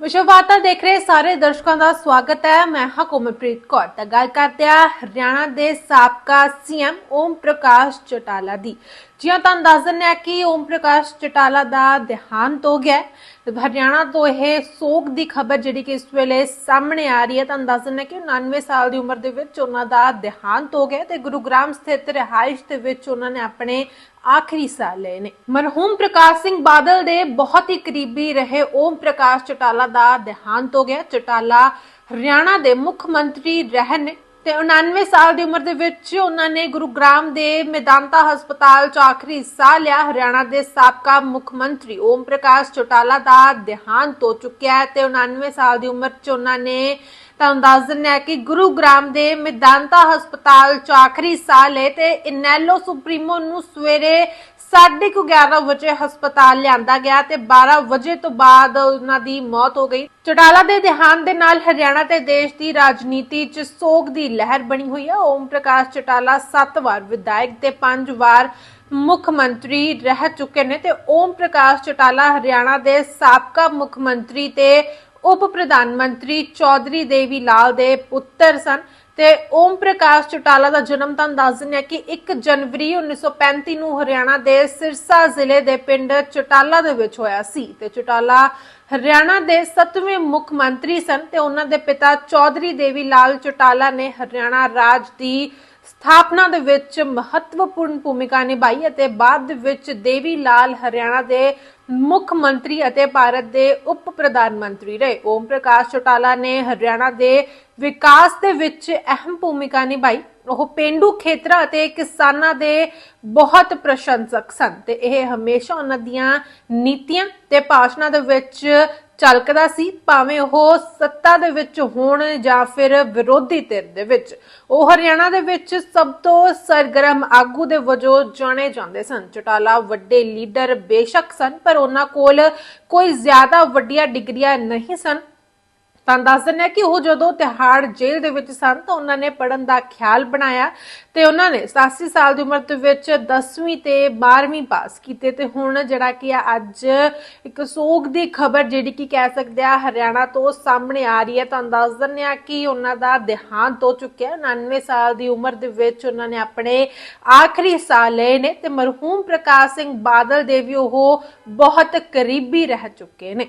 ਵਿਸ਼ਵਵਾਰਤਾ ਦੇਖ ਰਹੇ ਸਾਰੇ ਦਰਸ਼ਕਾਂ ਦਾ ਸਵਾਗਤ ਹੈ। ਮੈਂ ਹਾਂ ਕੌਰ। ਤਾਂ ਗੱਲ ਕਰਦੇ ਆ ਹਰਿਆਣਾ ਦੇ ਸਾਬਕਾ ਸੀਐਮ ਓਮ ਪ੍ਰਕਾਸ਼ ਚਟਾਲਾ ਦੀ। ਜਿਵੇਂ ਤਾਂ ਅੰਦਾਜ਼ਨ ਹੈ ਕਿ ਓਮ ਪ੍ਰਕਾਸ਼ ਚਟਾਲਾ ਦਾ ਦੇਹਾਂਤ ਹੋ ਗਿਆ ਹਰਿਆਣਾ ਤੋਂ ਇਹ ਸੋਗ ਦੀ ਖਬਰ ਜਿਹੜੀ ਕਿ ਇਸ ਵੇਲੇ ਸਾਹਮਣੇ ਆ ਰਹੀ ਹੈ ਤਾਂ ਦੱਸ ਹੈ ਕਿ 99 ਸਾਲ ਦੀ ਉਮਰ ਦੇ ਵਿੱਚ ਉਹਨਾਂ ਦਾ ਦੇਹਾਂਤ ਹੋ ਗਿਆ ਤੇ ਗੁਰੂਗ੍ਰਾਮ ਸਥਿਤ ਰਿਹਾਇਸ਼ ਦੇ ਵਿੱਚ ਉਹਨਾਂ ਨੇ ਆਪਣੇ ਆਖਰੀ ਸਾਹ ਲਏ ਨੇ ਮਰਹੂਮ ਪ੍ਰਕਾਸ਼ ਸਿੰਘ ਬਾਦਲ ਦੇ ਬਹੁਤ ਹੀ ਕਰੀਬੀ ਰਹੇ ਓਮ ਪ੍ਰਕਾਸ਼ ਚਟਾਲਾ ਦਾ ਦੇਹਾਂਤ ਹੋ ਗਿਆ। ਚਟਾਲਾ ਹਰਿਆਣਾ ਦੇ ਮੁੱਖ ਮੰਤਰੀ ਰਹੇ ਤੇ 99 ਸਾਲ ਦੀ ਉਮਰ ਦੇ ਵਿੱਚ ਉਹਨਾਂ ਨੇ ਗੁਰੂਗ੍ਰਾਮ ਦੇ ਮੈਦਾਂਤਾ ਹਸਪਤਾਲ ਚ ਆਖਰੀ ਸਾਹ ਲਿਆ। ਹਰਿਆਣਾ ਦੇ ਸਾਬਕਾ ਮੁੱਖ ਮੰਤਰੀ ਓਮ ਪ੍ਰਕਾਸ਼ ਚੋਟਾਲਾ ਦਾ ਦੇਹਾਂਤ ਹੋ ਚੁੱਕਿਆ ਹੈ ਤੇ 99 ਸਾਲ ਦੀ ਉਮਰ ਚ ਉਹਨਾਂ ਨੇ ਤਾਂ ਅੰਦਾਜ਼ਨ ਹੈ ਕਿ ਗੁਰੂਗ੍ਰਾਮ ਦੇ ਮੈਦਾਂਤਾ ਹਸਪਤਾਲ ਚ ਆਖਰੀ ਸਾਹ ਲਏ ਤੇ ਇਨੈਲੋ ਸੁਪਰੀਮੋ ਨੂੰ ਸਵੇਰੇ 11:30 ਵਜੇ ਹਸਪਤਾਲ ਲਿਆਂਦਾ ਗਿਆ ਤੇ 12 ਵਜੇ ਤੋਂ ਬਾਅਦ ਉਹਨਾਂ ਦੀ ਮੌਤ ਹੋ ਗਈ। ਚਟਾਲਾ ਦੇ ਦੇਹਾਂਤ ਦੇ ਨਾਲ ਹਰਿਆਣਾ ਤੇ ਦੇਸ਼ ਦੀ ਰਾਜਨੀਤੀ 'ਚ ਸੋਗ ਦੀ ਲਹਿਰ ਬਣੀ ਹੋਈ ਹੈ। ਓਮ ਪ੍ਰਕਾਸ਼ ਚਟਾਲਾ 7 ਵਾਰ ਵਿਧਾਇਕ ਤੇ 5 ਵਾਰ ਮੁੱਖ ਮੰਤਰੀ ਰਹਿ ਚੁੱਕੇ ਨੇ ਤੇ ਓਮ ਪ੍ਰਕਾਸ਼ ਚਟਾਲਾ ਹਰਿਆਣਾ ਦੇ ਸਾਬਕਾ ਮੁੱਖ ਮੰਤਰੀ ਤੇ ਉਪ ਪ੍ਰਧਾਨ ਮੰਤਰੀ ਚੌਧਰੀ ਦੇਵੀ ਲਾਲ ਦੇ ਪੁੱਤਰ ਸਨ ਤੇ ਓਮ ਪ੍ਰਕਾਸ਼ ਚਟਾਲਾ ਦਾ ਜਨਮ ਤਾਂ ਅੰਦਾਜ਼ਨ ਹੈ ਕਿ 1 ਜਨਵਰੀ 1935 ਨੂੰ ਹਰਿਆਣਾ ਦੇ ਸਿਰਸਾ ਜ਼ਿਲ੍ਹੇ ਦੇ ਪਿੰਡ ਚਟਾਲਾ ਦੇ ਵਿੱਚ ਹੋਇਆ ਸੀ ਤੇ ਚਟਾਲਾ ਹਰਿਆਣਾ ਦੇ 7ਵੇਂ ਮੁੱਖ ਮੰਤਰੀ ਸਨ ਤੇ ਉਹਨਾਂ ਦੇ ਪਿਤਾ ਚੌਧਰੀ ਦੇਵੀ ਲਾਲ ਚਟਾਲਾ ਨੇ ਹਰਿਆਣਾ ਰਾਜ ਦੀ ਸਥਾਪਨਾ ਦੇ ਵਿੱਚ ਮਹੱਤਵਪੂਰਨ ਭੂਮਿਕਾ ਨਿਭਾਈ ਅਤੇ ਬਾਅਦ ਦੇ ਵਿੱਚ ਦੇਵੀ ਲਾਲ ਹਰਿਆਣਾ ਦੇ ਮੁੱਖ ਮੰਤਰੀ ਅਤੇ ਭਾਰਤ ਦੇ ਉਪ ਪ੍ਰਧਾਨ ਮੰਤਰੀ ਰਹੇ। ਓਮ ਪ੍ਰਕਾਸ਼ ਚੌਟਾਲਾ ਨੇ ਹਰਿਆਣਾ ਦੇ ਵਿਕਾਸ ਦੇ ਵਿੱਚ ਅਹਿਮ ਭੂਮਿਕਾ ਨਿਭਾਈ। ਉਹ ਪਿੰਡੂ ਖੇਤਰਾਂ ਅਤੇ ਕਿਸਾਨਾਂ ਦੇ ਬਹੁਤ ਪ੍ਰਸ਼ੰਸਕ ਸਨ ਤੇ ਇਹ ਹਮੇਸ਼ਾ ਉਹਨਾਂ ਦੀਆਂ ਨੀਤੀਆਂ ਤੇ ਭਾਸ਼ਣਾਂ ਦੇ ਵਿੱਚ ਝਲਕਦਾ ਸੀ, ਭਾਵੇਂ ਉਹ ਸੱਤਾ ਦੇ ਵਿੱਚ ਹੋਣ ਜਾਂ ਫਿਰ ਵਿਰੋਧੀ ਧਿਰ ਦੇ ਵਿੱਚ। ਉਹ ਹਰਿਆਣਾ ਦੇ ਵਿੱਚ ਸਭ ਤੋਂ ਸਰਗਰਮ ਆਗੂ ਦੇ ਵਜੋਂ ਜਾਣੇ ਜਾਂਦੇ ਸਨ। ਚਟਾਲਾ ਵੱਡੇ ਲੀਡਰ ਬੇਸ਼ੱਕ ਸਨ, ਪਰ ਉਹਨਾਂ ਕੋਲ ਕੋਈ ਜ਼ਿਆਦਾ ਵੱਡੀਆਂ ਡਿਗਰੀਆਂ ਨਹੀਂ ਸਨ। ਤਾਂ ਦਿੰਦੇ ਹੈ ਕਿ ਉਹ ਜਦੋਂ ਤਿਹਾੜ ਜੇਲ੍ਹ ਦੇ ਵਿੱਚ ਸਨ ਤਾਂ ਉਹਨਾਂ ਨੇ ਪੜਨ ਦਾ ਖਿਆਲ ਬਣਾਇਆ ਤੇ ਉਹਨਾਂ ਨੇ 87 ਸਾਲ ਦੀ ਉਮਰ ਦੇ ਵਿੱਚ 10ਵੀਂ ਤੇ 12ਵੀਂ ਪਾਸ ਕੀਤੇ ਤੇ ਹੁਣ ਜਿਹੜਾ ਕਿ ਆ ਅੱਜ ਇੱਕ ਸੋਗ ਦੀ ਖਬਰ ਜਿਹੜੀ ਕਿ ਕਹਿ ਸਕਦੇ ਆ ਹਰਿਆਣਾ ਤੋਂ ਸਾਹਮਣੇ ਆ ਰਹੀ ਹੈ। ਤੁਹਾਨੂੰ ਦੱਸ ਦਿੰਦੇ ਆ ਕਿ ਉਹਨਾਂ ਦਾ ਦੇਹਾਂਤ ਹੋ ਚੁੱਕਿਆ 99 ਸਾਲ ਦੀ ਉਮਰ ਦੇ ਵਿੱਚ ਉਹਨਾਂ ਨੇ ਆਪਣੇ ਆਖਰੀ ਸਾਹ ਲਏ ਨੇ ਤੇ ਮਰਹੂਮ ਪ੍ਰਕਾਸ਼ ਸਿੰਘ ਬਾਦਲ ਦੇ ਵੀ ਉਹ ਬਹੁਤ ਕਰੀਬੀ ਰਹਿ ਚੁੱਕੇ ਨੇ।